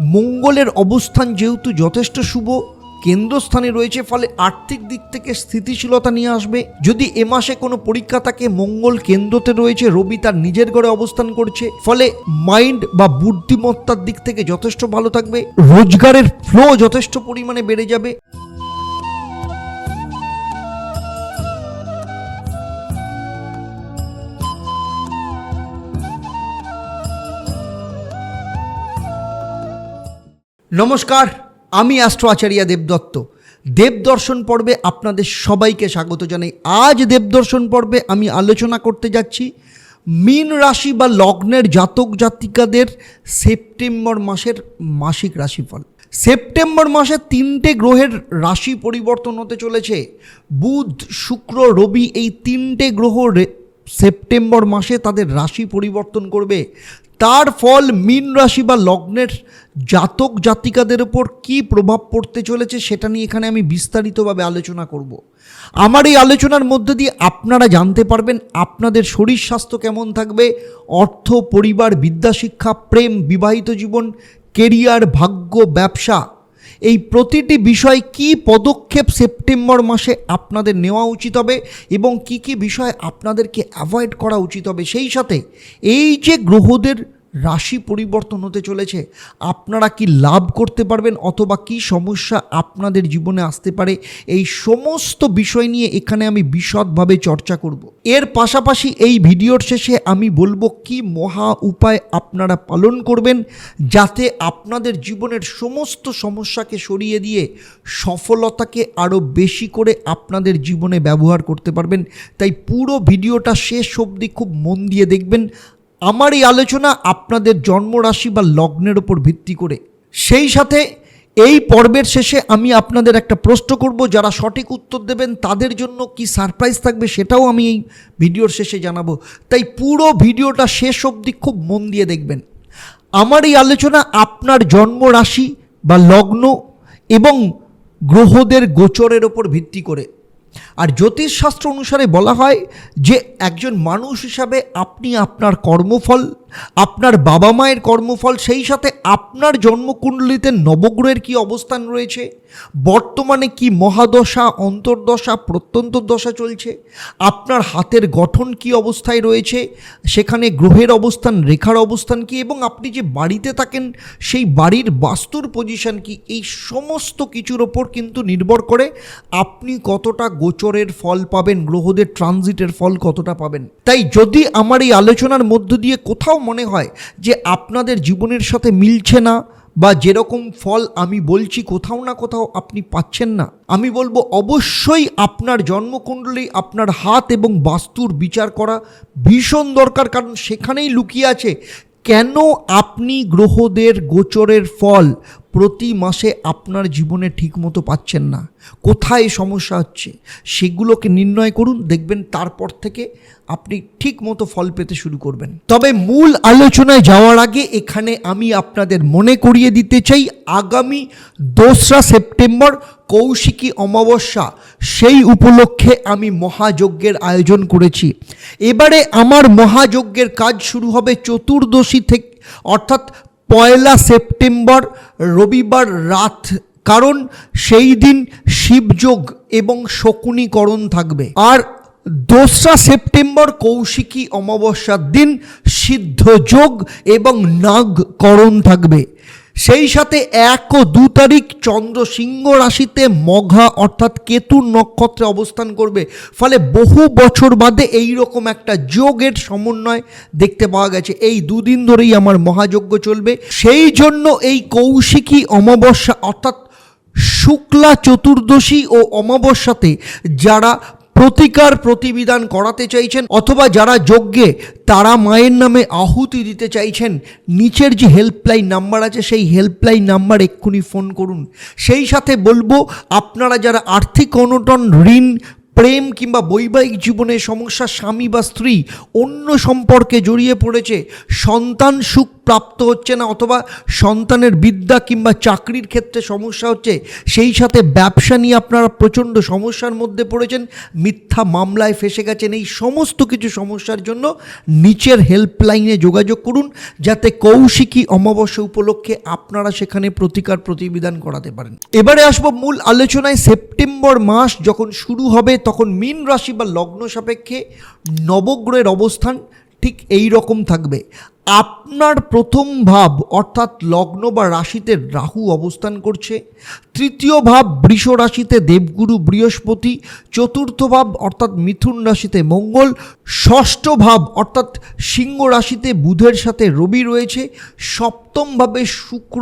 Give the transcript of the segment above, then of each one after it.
মঙ্গলের অবস্থান যেহেতু যথেষ্ট শুভ, কেন্দ্রস্থানে রয়েছে, ফলে আর্থিক দিক থেকে স্থিতিশীলতা নিয়ে আসবে। যদি এ মাসে কোনো পরীক্ষা থাকে, মঙ্গল কেন্দ্রতে রয়েছে, রবি তার নিজের ঘরে অবস্থান করছে, ফলে মাইন্ড বা বুদ্ধিমত্তার দিক থেকে যথেষ্ট ভালো থাকবে, রোজগারের ফ্লো যথেষ্ট পরিমাণে বেড়ে যাবে। নমস্কার, আমি অ্যাস্ট্রো আচার্য দেবদত্ত দেবদর্শন পর্বে আপনাদের সবাইকে স্বাগত জানাই। আজ দেবদর্শন পর্বে আমি আলোচনা করতে যাচ্ছি মীন রাশি বা লগ্নের জাতক জাতিকাদের সেপ্টেম্বর মাসের মাসিক রাশিফল। সেপ্টেম্বর মাসে তিনটে গ্রহের রাশি পরিবর্তন হতে চলেছে। বুধ, শুক্র, রবি এই তিনটে গ্রহ সেপ্টেম্বর মাসে তাদের রাশি পরিবর্তন করবে। তার ফল মীন রাশি বা লগ্নের জাতক জাতিকাদের ওপর কি প্রভাব পড়তে চলেছে সেটা নিয়ে এখানে আমি বিস্তারিতভাবে আলোচনা করব। আমার এই আলোচনার মধ্যে দিয়ে আপনারা জানতে পারবেন আপনাদের শরীর স্বাস্থ্য কেমন থাকবে, অর্থ, পরিবার বিদ্যাশিক্ষা প্রেম, বিবাহিত জীবন, কেরিয়ার, ভাগ্য, ব্যবসা। এই প্রতিটি বিষয় কি পদক্ষেপ সেপ্টেম্বর মাসে আপনাদের নেওয়া উচিত হবে এবং কি কি বিষয় আপনাদেরকে অ্যাভয়েড করা উচিত হবে? সেই সাথে এই যে গ্রহদের রাশি পরিবর্তন হতে চলেছে। আপনারা কি লাভ করতে পারবেন অথবা কি সমস্যা আপনাদের জীবনে আসতে পারে? এই সমস্ত বিষয় নিয়ে এখানে আমি বিশদভাবে চর্চা করব। এর পাশাপাশি এই ভিডিওর শেষে আমি বলব কি মহা উপায় আপনারা পালন করবেন যাতে আপনাদের জীবনের সমস্ত সমস্যাকে সরিয়ে দিয়ে সফলতাকে আরও বেশি করে আপনাদের জীবনে ব্যবহার করতে পারবেন। তাই পুরো ভিডিওটা শেষ অবধি খুব মন দিয়ে দেখবেন। আমার এই আলোচনা আপনাদের জন্মরাশি বা লগ্নের ওপর ভিত্তি করে। সেই সাথে এই পর্বের শেষে আমি আপনাদের একটা প্রশ্ন করব, যারা সঠিক উত্তর দেবেন তাদের জন্য কি সারপ্রাইজ থাকবে সেটাও আমি এই ভিডিওর শেষে জানাব। তাই পুরো ভিডিওটা শেষ অবধি খুব মন দিয়ে দেখবেন। আমার এই আলোচনা আপনার জন্ম রাশি বা লগ্ন এবং গ্রহদের গোচরের ওপর ভিত্তি করে। আর জ্যোতিষশাস্ত্র অনুসারে বলা হয় যে একজন মানুষ হিসাবে আপনি আপনার কর্মফল, আপনার বাবা মায়ের কর্মফল, সেই সাথে আপনার জন্মকুণ্ডলিতে নবগ্রহের কি অবস্থান রয়েছে, বর্তমানে কি মহাদশা, অন্তর্দশা, প্রত্যন্ত দশা চলছে, আপনার হাতের গঠন কি অবস্থায় রয়েছে, সেখানে গ্রহের অবস্থান, রেখার অবস্থান কি এবং আপনি যে বাড়িতে থাকেন, সেই বাড়ির বাস্তুর পজিশন কি, এই সমস্ত কিছুর ওপর কিন্তু নির্ভর করে আপনি কতটা গোচরের ফল পাবেন, গ্রহদের ট্রানজিটের ফল কতটা পাবেন। তাই যদি আমার এই আলোচনার মধ্য দিয়ে কোথাও মনে হয় যে আপনাদের জীবনের সাথে মিলছে না বা যেরকম ফল আমি বলছি কোথাও না কোথাও আপনি পাচ্ছেন না, আমি বলব অবশ্যই আপনার জন্মকুণ্ডলী, আপনার হাত এবং বাস্তুর বিচার করা ভীষণ দরকার, কারণ সেখানেই লুকিয়ে আছে কেন আপনি গ্রহদের গোচরের ফল প্রতি মাসে আপনার জীবনে ঠিকমতো পাচ্ছেন না। কোথায় সমস্যা হচ্ছে? সেগুলোকে নির্ণয় করুন, দেখবেন তারপর থেকে আপনি ঠিক মতো ফল পেতে শুরু করবেন। তবে মূল আলোচনায় যাওয়ার আগে এখানে আমি আপনাদের মনে করিয়ে দিতে চাই, আগামী দোসরা সেপ্টেম্বর কৌশিকী অমাবস্যা, সেই উপলক্ষে আমি মহাযজ্ঞের আয়োজন করেছি। এবারে আমার মহাযজ্ঞের কাজ শুরু হবে চতুর্দশী থেকে, অর্থাৎ পয়লা সেপ্টেম্বর রবিবার রাত, কারণ সেই দিন শিবযোগ এবং শকুনীকরণ থাকবে। আর দোসরা সেপ্টেম্বর কৌশিকী অমাবস্যার দিন সিদ্ধযোগ এবং নাগকরণ থাকবে। সেই সাথে এক ও দু তারিখ চন্দ্র সিংহ রাশিতে মঘা অর্থাৎ কেতুর নক্ষত্রে অবস্থান করবে। ফলে বহু বছর বাদে এই রকম একটা যোগের সমন্বয় দেখতে পাওয়া গেছে। এই দুদিন ধরেই আমার মহাযজ্ঞ চলবে। সেই জন্য এই কৌশিকী অমাবস্যা অর্থাৎ শুক্লা চতুর্দশী ও অমাবস্যাতে যারা প্রতিকার প্রতিবিধান করাতে চাইছেন অথবা যারা যজ্ঞে, তারা মায়ের নামে আহুতি দিতে চাইছেন। নিচের যে হেল্পলাইন নাম্বার আছে, সেই হেল্পলাইন নাম্বার এক্ষুনি ফোন করুন। সেই সাথে বলব, আপনারা যারা আর্থিক অনটন, ঋণ, প্রেম কিংবা বৈবাহিক জীবনে সমস্যা স্বামী বা স্ত্রী, অন্য সম্পর্কে জড়িয়ে পড়েছে, সন্তান সুখ প্রাপ্ত হচ্ছে না, অথবা সন্তানের বিদ্যা কিংবা চাকরির ক্ষেত্রে সমস্যা হচ্ছে, সেই সাথে ব্যবসা নিয়ে আপনারা প্রচণ্ড সমস্যার মধ্যে পড়েছেন, মিথ্যা মামলায় ফেসে গেছেন, এই সমস্ত কিছু সমস্যার জন্য নিচের হেল্পলাইনে যোগাযোগ করুন, যাতে কৌশিকী অমাবস্যা উপলক্ষে আপনারা সেখানে প্রতিকার প্রতিবিধান করাতে পারেন। এবারে আসব মূল আলোচনায়, সেপ্টেম্বর মাস যখন শুরু হবে, তখন মীন রাশি বা লগ্ন সাপেক্ষে নবগ্রহের অবস্থান ঠিক এই রকম থাকবে। আপনার প্রথম ভাব অর্থাৎ লগ্ন বা রাশিতে রাহু অবস্থান করছে। তৃতীয় ভাব বৃষ রাশিতে দেবগুরু বৃহস্পতি। চতুর্থ ভাব অর্থাৎ মিথুন রাশিতে মঙ্গল। ষষ্ঠ ভাব অর্থাৎ সিংহ রাশিতে বুধের সাথে রবি রয়েছে। সপ্তম ভাবে শুক্র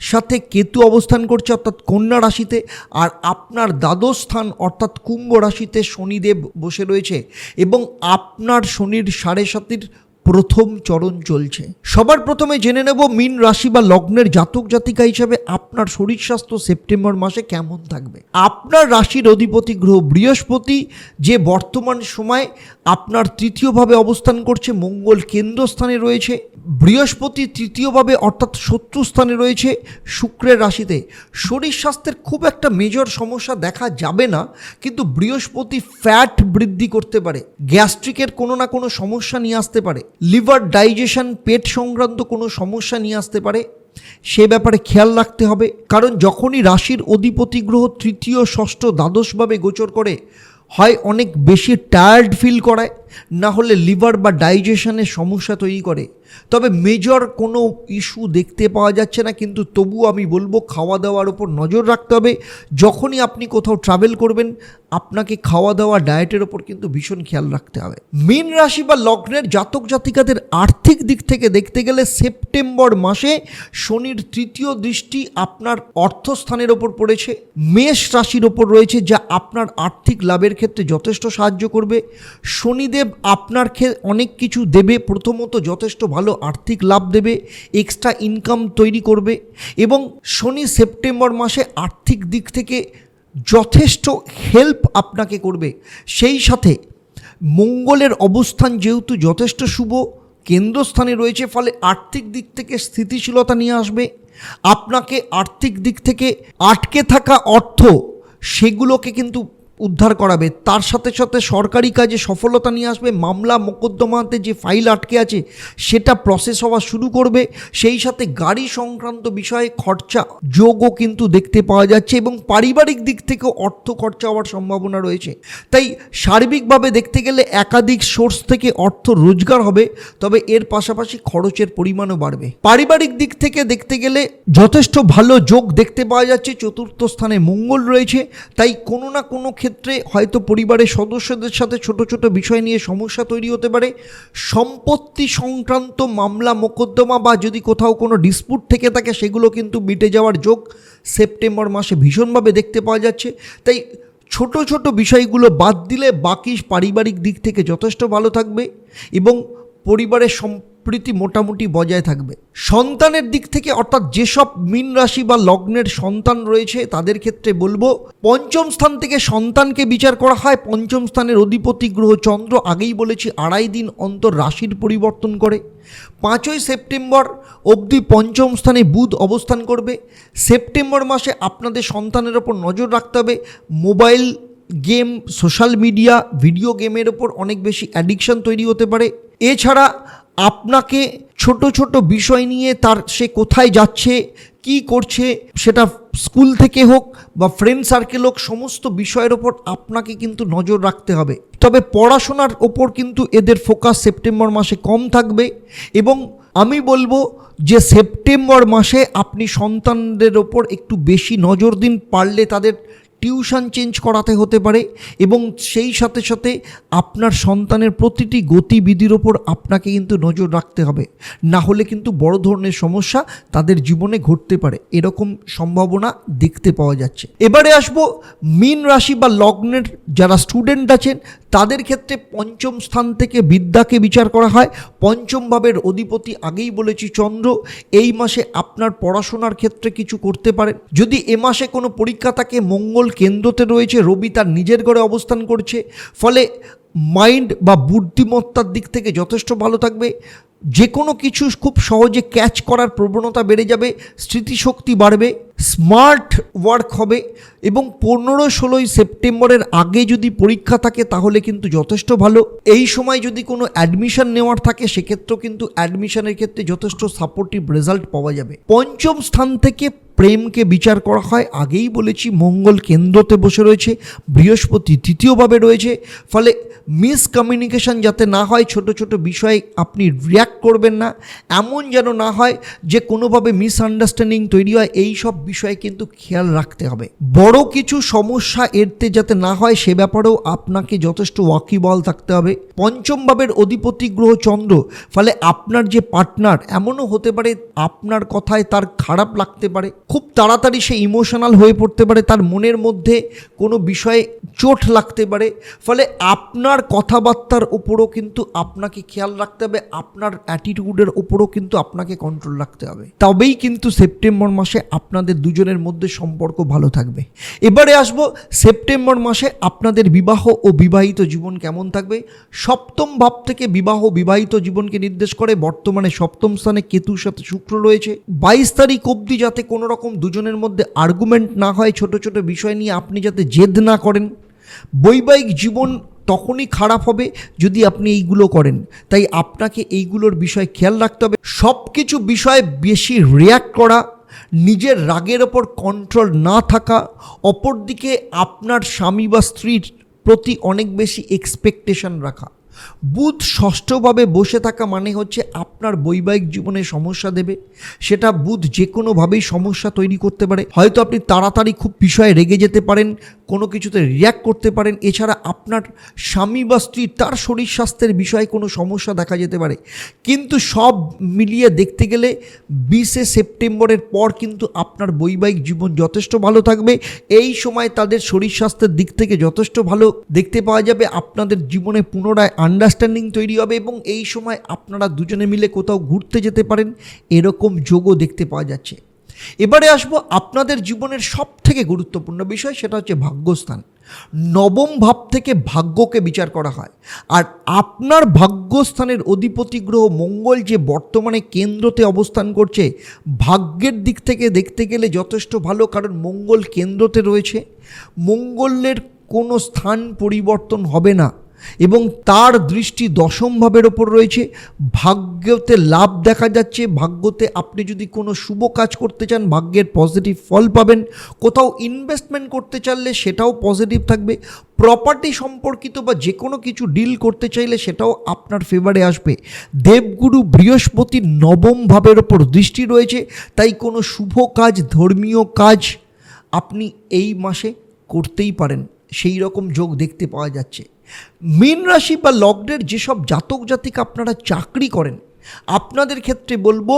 সাথে কেতু অবস্থান করছে অর্থাৎ কন্যা রাশিতে, আর আপনার দ্বাদশ স্থান অর্থাৎ কুম্ভ রাশিতে শনিদেব বসে রয়েছে এবং আপনার শনির সাড়ে সাতির প্রথম চরণ চলছে। সবার প্রথমে জেনে নেব মিন রাশি বা লগ্নের জাতক জাতিকা হিসাবে আপনার শরীর স্বাস্থ্য সেপ্টেম্বর মাসে কেমন থাকবে। আপনার রাশির অধিপতি গ্রহ বৃহস্পতি, যে বর্তমান সময় আপনার তৃতীয়ভাবে অবস্থান করছে, মঙ্গল কেন্দ্রস্থানে রয়েছে। বৃহস্পতি তৃতীয়ভাবে অর্থাৎ শত্রু স্থানে রয়েছে শুক্রের রাশিতে। শরীর স্বাস্থ্যের খুব একটা মেজর সমস্যা দেখা যাবে না, কিন্তু বৃহস্পতি ফ্যাট বৃদ্ধি করতে পারে। গ্যাস্ট্রিকের কোনো না কোনো সমস্যা নিয়ে আসতে পারে। লিভার ডাইজেশন, পেট সংক্রান্ত কোনো সমস্যা নিয়ে আসতে পারে, সে ব্যাপারে খেয়াল রাখতে হবে। কারণ যখনই রাশির অধিপতি গ্রহ তৃতীয়, ষষ্ঠ, দ্বাদশভাবে গোচর করে, হয় অনেক বেশি টায়ার্ড ফিল করায়। না হলে লিভার বা ডাইজেশনের সমস্যা তৈরি করে। তবে মেজর কোনো ইস্যু দেখতে পাওয়া যাচ্ছে না, কিন্তু তবুও আমি বলব খাওয়া দাওয়ার উপর নজর রাখতে হবে। যখনই আপনি কোথাও ট্রাভেল করবেন, আপনাকে খাওয়া দাওয়া ডায়েটের ওপর কিন্তু ভীষণ খেয়াল রাখতে হবে। মীন রাশি বা লগ্নের জাতক জাতিকাদের আর্থিক দিক থেকে দেখতে গেলে সেপ্টেম্বর মাসে শনির তৃতীয় দৃষ্টি আপনার অর্থস্থানের ওপর পড়েছে। মেষ রাশির ওপর রয়েছে, যা আপনার আর্থিক লাভের ক্ষেত্রে যথেষ্ট সাহায্য করবে। শনিদেব আপনার ক্ষে অনেক কিছু দেবে। প্রথমত যথেষ্ট ভালো আর্থিক লাভ দেবে এক্সট্রা ইনকাম তৈরি করবে এবং শনি সেপ্টেম্বর মাসে আর্থিক দিক থেকে যথেষ্ট হেল্প আপনাকে করবে। সেই সাথে মঙ্গলের অবস্থান যেহেতু যথেষ্ট শুভ, কেন্দ্রস্থানে রয়েছে, ফলে আর্থিক দিক থেকে স্থিতিশীলতা নিয়ে আসবে। আপনাকে আর্থিক দিক থেকে আটকে থাকা অর্থ, সেগুলোকে কিন্তু উদ্ধার করাবে। তার সাথে সাথে সরকারি কাজে সফলতা নিয়ে আসবে। মামলা মোকদ্দমাতে যে ফাইল আটকে আছে, সেটা প্রসেস হওয়া শুরু করবে। সেই সাথে গাড়ি সংক্রান্ত বিষয়ে খরচা যোগও কিন্তু দেখতে পাওয়া যাচ্ছে এবং পারিবারিক দিক থেকেও অর্থ খরচা হওয়ার সম্ভাবনা রয়েছে। তাই সার্বিকভাবে দেখতে গেলে একাধিক সোর্স থেকে অর্থ রোজগার হবে, তবে এর পাশাপাশি খরচের পরিমাণও বাড়বে। পারিবারিক দিক থেকে দেখতে গেলে যথেষ্ট ভালো যোগ দেখতে পাওয়া যাচ্ছে। চতুর্থ স্থানে মঙ্গল রয়েছে। তাই কোনো না কোনো হয়তো পরিবারের সদস্যদের সাথে ছোট ছোট বিষয় নিয়ে সমস্যা তৈরি হতে পারে। সম্পত্তি সংক্রান্ত মামলা, মোকদ্দমা বা যদি কোথাও কোনো ডিসপুট থেকে থাকে, সেগুলো কিন্তু মিটে যাওয়ার যোগ সেপ্টেম্বর মাসে ভীষণভাবে দেখতে পাওয়া যাচ্ছে। তাই ছোট ছোট বিষয়গুলো বাদ দিলে বাকি পারিবারিক দিক থেকে যথেষ্ট ভালো থাকবে এবং পরিবারের সম্প্রীতি মোটামুটি বজায় থাকবে। সন্তানের দিক থেকে অর্থাৎ যেসব মীন রাশি বা লগ্নের সন্তান রয়েছে, তাদের ক্ষেত্রে বলব, পঞ্চম স্থান থেকে সন্তানকে বিচার করা হয়। পঞ্চম স্থানের অধিপতি গ্রহ চন্দ্র আগেই বলেছি আড়াই দিন অন্তর রাশির পরিবর্তন করে। পাঁচই সেপ্টেম্বর অবধি পঞ্চম স্থানে বুধ অবস্থান করবে। সেপ্টেম্বর মাসে আপনাদের সন্তানের ওপর নজর রাখতে হবে। Mobile game, social media, video গেমের ওপর অনেক বেশি অ্যাডিকশন তৈরি হতে পারে। এছাড়া আপনাকে ছোট ছোট বিষয় নিয়ে তার সে কোথায় যাচ্ছে, কি করছে, সেটা স্কুল থেকে হোক বা ফ্রেন্ড সার্কেল হোক, সমস্ত বিষয়ের ওপর আপনাকে কিন্তু নজর রাখতে হবে। তবে পড়াশোনার ওপর কিন্তু এদের ফোকাস সেপ্টেম্বর মাসে কম থাকবে এবং আমি বলব যে সেপ্টেম্বর মাসে আপনি সন্তানদের ওপর একটু বেশি নজর দিন, পারলে তাদের টিউশন চেঞ্জ করাতে হতে পারে এবং সেই সাথে সাথে আপনার সন্তানের প্রতিটি গতিবিধির ওপর আপনাকে কিন্তু নজর রাখতে হবে। না হলে কিন্তু বড় ধরনের সমস্যা তাদের জীবনে ঘটতে পারে। এরকম সম্ভাবনা দেখতে পাওয়া যাচ্ছে। এবারে আসব মীন রাশি বা লগ্নের যারা স্টুডেন্ট আছেন, তাদের ক্ষেত্রে পঞ্চম স্থান থেকে বিদ্যাকে বিচার করা হয়। পঞ্চম ভাবের অধিপতি আগেই বলেছি চন্দ্র, এই মাসে আপনার পড়াশোনার ক্ষেত্রে কিছু করতে পারেন। যদি এ মাসে কোনো পরীক্ষা থাকে, মঙ্গল কেন্দ্রতে রয়েছে, রবি তার নিজের ঘরে অবস্থান করছে, ফলে মাইন্ড বা বুদ্ধিমত্তার দিক থেকে যথেষ্ট ভালো থাকবে। যে কোনো কিছু খুব সহজে ক্যাচ করার প্রবণতা বেড়ে যাবে, স্মৃতিশক্তি বাড়বে। স্মার্ট ওয়ার্ক হবে এবং পনেরো ষোলোই সেপ্টেম্বরের আগে যদি পরীক্ষা থাকে তাহলে কিন্তু যথেষ্ট ভালো। এই সময় যদি কোনো অ্যাডমিশন নেওয়ার থাকে সেক্ষেত্রেও কিন্তু অ্যাডমিশনের ক্ষেত্রে যথেষ্ট সাপোর্টিভ রেজাল্ট পাওয়া যাবে। পঞ্চম স্থান থেকে প্রেমকে বিচার করা হয়। আগেই বলেছি, মঙ্গল কেন্দ্রতে বসে রয়েছে, বৃহস্পতি তৃতীয়ভাবে রয়েছে। ফলে মিসকমিউনিকেশন যাতে না হয়, ছোট ছোট বিষয়ে আপনি রিয়্যাক্ট করবেন না। এমন যেন না হয় যে কোনোভাবে মিসআন্ডারস্ট্যান্ডিং তৈরি হয়। এই সব বিষয়ে কিন্তু খেয়াল রাখতে হবে। বড় কিছু সমস্যা এড়তে যাতে না হয়, সে ব্যাপারেও আপনাকে যথেষ্ট ওয়াকিবল থাকতে হবে। পঞ্চম ভাবের অধিপতি গ্রহ চন্দ্র, ফলে আপনার যে পার্টনার, এমনও হতে পারে আপনার কথায় তার খারাপ লাগতে পারে। খুব তাড়াতাড়ি সে ইমোশনাল হয়ে পড়তে পারে, তার মনের মধ্যে কোনো বিষয়ে চোট লাগতে পারে। ফলে আপনার কথাবার্তার উপরও কিন্তু আপনাকে খেয়াল রাখতে হবে, আপনার অ্যাটিটিউডের উপরও কিন্তু আপনাকে কন্ট্রোল রাখতে হবে। তবেই কিন্তু সেপ্টেম্বর মাসে আপনাদের দুজনের মধ্যে সম্পর্ক ভালো থাকবে। এবারে আসব সেপ্টেম্বর মাসে আপনাদের বিবাহ ও বিবাহিত জীবন কেমন থাকবে? সপ্তম ভাব থেকে বিবাহ বিবাহিত জীবনকে নির্দেশ করে বর্তমানে সপ্তম স্থানে কেতুর সাথে শুক্র রয়েছে। বাইশ তারিখ অবধি যাতে কোনো রকম দুজনের মধ্যে আর্গুমেন্ট না হয়, ছোট ছোট বিষয় নিয়ে আপনি যাতে জেদ না করেন। বৈবাহিক জীবন তখনই খারাপ হবে যদি আপনি এইগুলো করেন। তাই আপনাকে এইগুলোর বিষয়ে খেয়াল রাখতে হবে। সব কিছু বিষয়ে বেশি রিয়্যাক্ট করা নিজের রাগের ওপর কন্ট্রোল না থাকা, অপরদিকে আপনার স্বামী বা স্ত্রীর প্রতি অনেক বেশি এক্সপেকটেশন রাখা। বুধ ষষ্ঠভাবে বসে থাকা মানে হচ্ছে আপনার বৈবাহিক জীবনে সমস্যা দেবে। সেটা বুধ যে কোনোভাবেই সমস্যা তৈরি করতে পারে। হয়তো আপনি তাড়াতাড়ি খুব বিষয়ে রেগে যেতে পারেন, কোনো কিছুতে রিয়্যাক্ট করতে পারেন। এছাড়া আপনার স্বামী বা স্ত্রী, তার শরীর স্বাস্থ্যের বিষয়ে কোনো সমস্যা দেখা যেতে পারে। কিন্তু সব মিলিয়ে দেখতে গেলে বিশে সেপ্টেম্বরের পর কিন্তু আপনার বৈবাহিক জীবন যথেষ্ট ভালো থাকবে। এই সময় তাদের শরীর স্বাস্থ্যের দিক থেকে যথেষ্ট ভালো দেখতে পাওয়া যাবে। আপনাদের জীবনে পুনরায় আন্ডারস্ট্যান্ডিং তৈরি হবে এবং এই সময় আপনারা দুজনে মিলে কোথাও ঘুরতে যেতে পারেন, এরকম যোগও দেখতে পাওয়া যাচ্ছে। এবারে আসব আপনাদের জীবনের সব থেকে গুরুত্বপূর্ণ বিষয়, সেটা হচ্ছে ভাগ্যস্থান। নবম ভাব থেকে ভাগ্যকে বিচার করা হয়। আর আপনার ভাগ্যস্থানের অধিপতি গ্রহ মঙ্গল যে বর্তমানে কেন্দ্রতে অবস্থান করছে, ভাগ্যের দিক থেকে দেখতে গেলে যথেষ্ট ভালো, কারণ মঙ্গল কেন্দ্রতে রয়েছে। মঙ্গলের কোনো স্থান পরিবর্তন হবে না। এবং তার দৃষ্টি দশম ভাবের ওপর রয়েছে। ভাগ্যতে লাভ দেখা যাচ্ছে। ভাগ্যতে আপনি যদি কোনো শুভ কাজ করতে চান, ভাগ্যের পজিটিভ ফল পাবেন। কোথাও ইনভেস্টমেন্ট করতে চাইলে সেটাও পজিটিভ থাকবে। প্রপার্টি সম্পর্কিত বা যে কোনো কিছু ডিল করতে চাইলে সেটাও আপনার ফেভারে আসবে। দেবগুরু বৃহস্পতির নবম ভাবের ওপর দৃষ্টি রয়েছে। তাই কোনো শুভ কাজ, ধর্মীয় কাজ আপনি এই মাসে করতেই পারেন। সেই রকম যোগ দেখতে পাওয়া যাচ্ছে। মীন রাশি বা লগ্নের যেসব জাতক জাতিকা আপনারা চাকরি করেন আপনাদের ক্ষেত্রে বলব,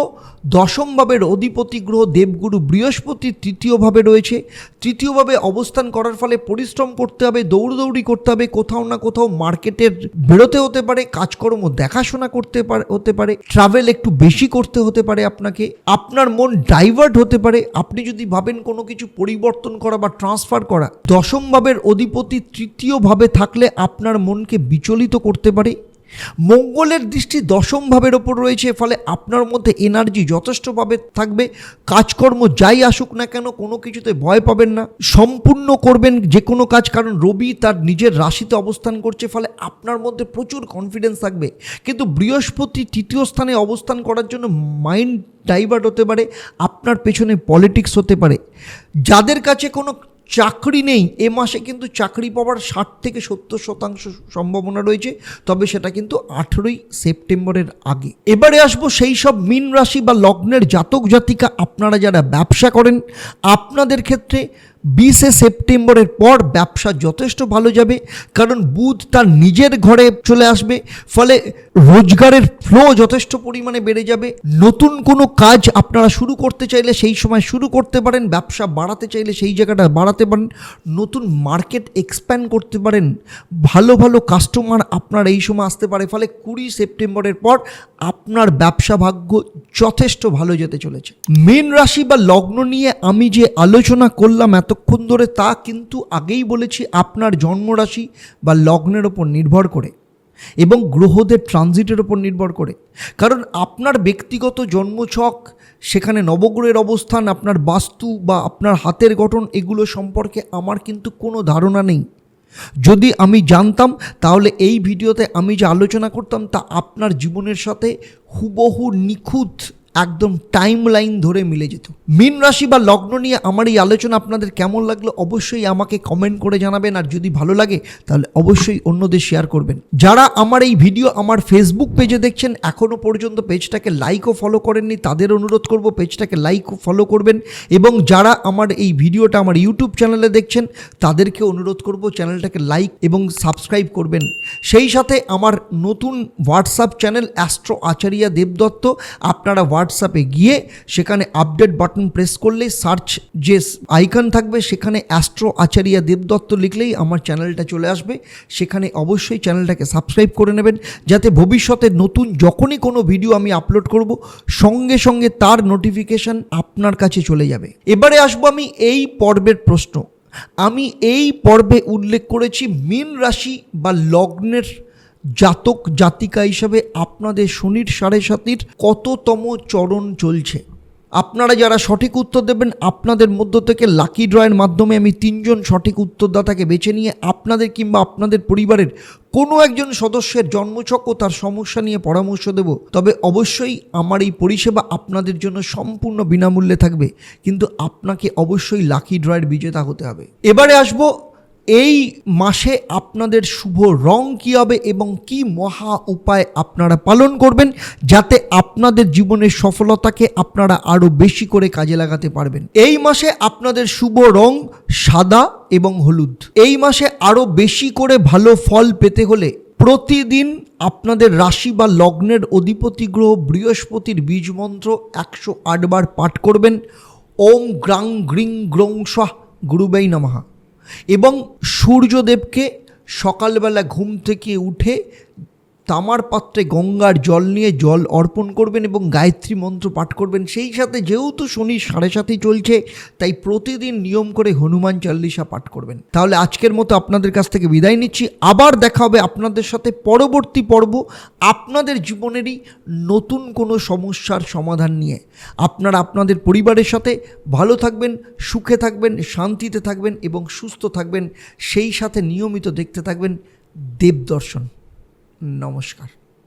দশম ভাবের অধিপতি গ্রহ দেবগুরু বৃহস্পতি তৃতীয়ভাবে রয়েছে। তৃতীয়ভাবে অবস্থান করার ফলে পরিশ্রম করতে হবে, দৌড়দৌড়ি করতে হবে, কোথাও না কোথাও মার্কেটের বেরোতে হতে পারে, কাজকর্ম দেখাশোনা করতে পারে, হতে পারে ট্রাভেল একটু বেশি করতে হতে পারে আপনাকে। আপনার মন ডাইভার্ট হতে পারে, আপনি যদি ভাবেন কোনো কিছু পরিবর্তন করা বা ট্রান্সফার করা, দশম ভাবের অধিপতি তৃতীয়ভাবে থাকলে আপনার মনকে বিচলিত করতে পারে। মঙ্গলের দৃষ্টি দশম ভাবের ওপর রয়েছে ফলে আপনার মধ্যে এনার্জি যথেষ্টভাবে থাকবে। কাজকর্ম যাই আসুক না কেন, কোনো কিছুতে ভয় পাবেন না। সম্পূর্ণ করবেন যে কোনো কাজ, কারণ রবি তার নিজের রাশিতে অবস্থান করছে ফলে আপনার মধ্যে প্রচুর কনফিডেন্স থাকবে। কিন্তু বৃহস্পতি তৃতীয় স্থানে অবস্থান করার জন্য মাইন্ড ডাইভার্ট হতে পারে, আপনার পেছনে পলিটিক্স হতে পারে। যাদের কাছে কোনো চাকরি নেই, এ মাসে কিন্তু চাকরি পাওয়ার ষাট থেকে সত্তর শতাংশ সম্ভাবনা রয়েছে, তবে সেটা কিন্তু আঠেরোই সেপ্টেম্বরের আগে। এবারে আসব সেই সব মীন রাশি বা লগ্নের জাতক জাতিকা, আপনারা যারা ব্যবসা করেন, আপনাদের ক্ষেত্রে বিশে সেপ্টেম্বরের পর ব্যবসা যথেষ্ট ভালো যাবে, কারণ বুধ তার নিজের ঘরে চলে আসবে, ফলে রোজগারের ফ্লো যথেষ্ট পরিমাণে বেড়ে যাবে। নতুন কোনো কাজ আপনারা শুরু করতে চাইলে সেই সময় শুরু করতে পারেন, ব্যবসা বাড়াতে চাইলে সেই জায়গাটা বাড়াতে পারেন, নতুন মার্কেট এক্সপ্যান্ড করতে পারেন, ভালো ভালো কাস্টমার আপনার এই সময় আসতে পারে, ফলে কুড়ি সেপ্টেম্বরের পর আপনার ব্যবসা ভাগ্য যথেষ্ট ভালো যেতে চলেছে। মেন রাশি বা লগ্ন নিয়ে আমি যে আলোচনা করলাম এতক্ষণ ধরে তা কিন্তু আগেই বলেছি আপনার জন্মরাশি বা লগ্নের ওপর নির্ভর করে এবং গ্রহদের ট্রানজিটের ওপর নির্ভর করে। কারণ আপনার ব্যক্তিগত জন্মছক, সেখানে নবগ্রহের অবস্থান, আপনার বাস্তু বা আপনার হাতের গঠন এগুলো সম্পর্কে আমার কিন্তু কোনো ধারণা নেই। যদি আমি জানতাম, তাহলে এই ভিডিওতে আমি যে আলোচনা করতাম তা আপনার জীবনের সাথে হুবহু নিখুঁত একদম টাইম লাইন ধরে মিলে যেত। মীন রাশি বা লগ্ন নিয়ে আমার এই আলোচনা আপনাদের কেমন লাগল অবশ্যই আমাকে কমেন্ট করে জানাবেন, আর যদি ভালো লাগে তাহলে অবশ্যই অন্যদের শেয়ার করবেন। যারা আমার এই ভিডিও আমার ফেসবুক পেজে দেখছেন এখনও পর্যন্ত পেজটাকে লাইক ও ফলো করেননি, তাদের অনুরোধ করব পেজটাকে লাইক ও ফলো করবেন, এবং যারা আমার এই ভিডিওটা আমার ইউটিউব চ্যানেলে দেখছেন, তাদেরকে অনুরোধ করব চ্যানেলটাকে লাইক এবং সাবস্ক্রাইব করবেন। সেই সাথে আমার নতুন WhatsApp channel Astro Acharya Debdutta আপনারা হোয়াটসঅ্যাপে গিয়ে সেখানে আপডেট বাটন প্রেস করলে সার্চ যে আইকন থাকবে সেখানে অ্যাস্ট্রো আচারিয়া দেবদত্ত লিখলেই আমার চ্যানেলটা চলে আসবে। সেখানে অবশ্যই চ্যানেলটাকে সাবস্ক্রাইব করে নেবেন যাতে ভবিষ্যতে নতুন যখনই কোনো ভিডিও আমি আপলোড করব, সঙ্গে সঙ্গে তার নোটিফিকেশান আপনার কাছে চলে যাবে। এবারে আসব আমি এই পর্বের প্রশ্ন। আমি এই পর্বে উল্লেখ করেছি মীন রাশি বা লগ্নের জাতক জাতিকা হিসাবে আপনাদের শনির সাড়ে সাতির কততম চরণ চলছে? আপনারা যারা সঠিক উত্তর দেবেন, আপনাদের মধ্য থেকে লাকি ড্রয়ের মাধ্যমে আমি তিনজন সঠিক উত্তরদাতাকে বেছে নিয়ে আপনাদের কিংবা আপনাদের পরিবারের কোনো একজন সদস্যের জন্মছক ও তার সমস্যা নিয়ে পরামর্শ দেব। তবে অবশ্যই আমার এই পরিষেবা আপনাদের জন্য সম্পূর্ণ বিনামূল্যে থাকবে। কিন্তু আপনাকে অবশ্যই লাকি ড্রয়ের বিজেতা হতে হবে। এবারে আসব এই মাসে আপনাদের শুভ রং কী হবে এবং কি মহা উপায় আপনারা পালন করবেন যাতে আপনাদের জীবনের সফলতাকে আপনারা আরও বেশি করে কাজে লাগাতে পারবেন। এই মাসে আপনাদের শুভ রং সাদা এবং হলুদ। এই মাসে আরও বেশি করে ভালো ফল পেতে হলে প্রতিদিন আপনাদের রাশি বা লগ্নের অধিপতি গ্রহ বৃহস্পতির বীজ মন্ত্র একশো আটবার পাঠ করবেন। ওম গ্রাং গ্রিং গ্রং স্বাহ গুরুবাই নমহা এবং সূর্যদেবকে সকালবেলা ঘুম থেকে উঠে তামার পাত্রে গঙ্গার জল নিয়ে জল অর্পণ করবেন এবং গায়ত্রী মন্ত্র পাঠ করবেন। সেই সাথে যেহেতু শনি সাড়ে সাথে চলছে, তাই প্রতিদিন নিয়ম করে হনুমান চল্লিশা পাঠ করবেন। তাহলে আজকের মতো আপনাদের কাছ থেকে বিদায় নিচ্ছি। আবার দেখা হবে আপনাদের সাথে পরবর্তী পর্ব আপনাদের জীবনেরই নতুন কোনো সমস্যার সমাধান নিয়ে। আপনারা আপনাদের পরিবারের সাথে ভালো থাকবেন, সুখে থাকবেন, শান্তিতে থাকবেন এবং সুস্থ থাকবেন। সেই সাথে নিয়মিত দেখতে থাকবেন দেবদর্শন। নমস্কার।